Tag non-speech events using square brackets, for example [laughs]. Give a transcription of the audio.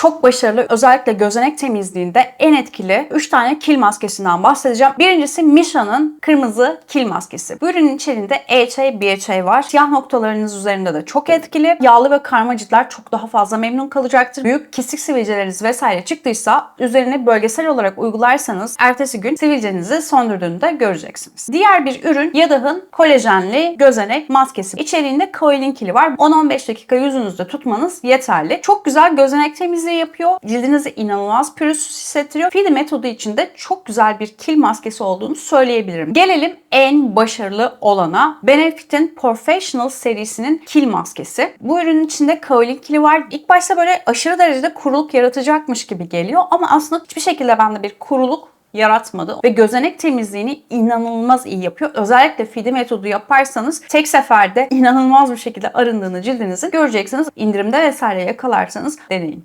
çok başarılı özellikle gözenek temizliğinde en etkili 3 tane kil maskesinden bahsedeceğim. Birincisi Misha'nın kırmızı kil maskesi. Bu ürünün içeriğinde EHA, BHA var. Siyah noktalarınız üzerinde de çok etkili. Yağlı ve karma ciltler çok daha fazla memnun kalacaktır. Büyük kesik sivilceleriniz vesaire çıktıysa üzerine bölgesel olarak uygularsanız ertesi gün sivilcenizi söndürdüğünü de göreceksiniz. Diğer bir ürün Yadah'ın kolajenli gözenek maskesi. İçeriğinde kaolin kili var. 10-15 dakika yüzünüzde tutmanız yeterli. Çok güzel gözenek temizliği yapıyor. Cildinizi inanılmaz pürüzsüz hissettiriyor. Fidi metodu içinde çok güzel bir kil maskesi olduğunu söyleyebilirim. Gelelim en başarılı olana. Benefit'in Professional serisinin kil maskesi. Bu ürünün içinde kaolin kili var. İlk başta böyle aşırı derecede kuruluk yaratacakmış gibi geliyor ama aslında hiçbir şekilde bende bir kuruluk yaratmadı ve gözenek temizliğini inanılmaz iyi yapıyor. Özellikle fidi metodu yaparsanız tek seferde [laughs] inanılmaz bir şekilde arındığını cildinizi göreceksiniz. İndirimde vesaire yakalarsanız deneyin.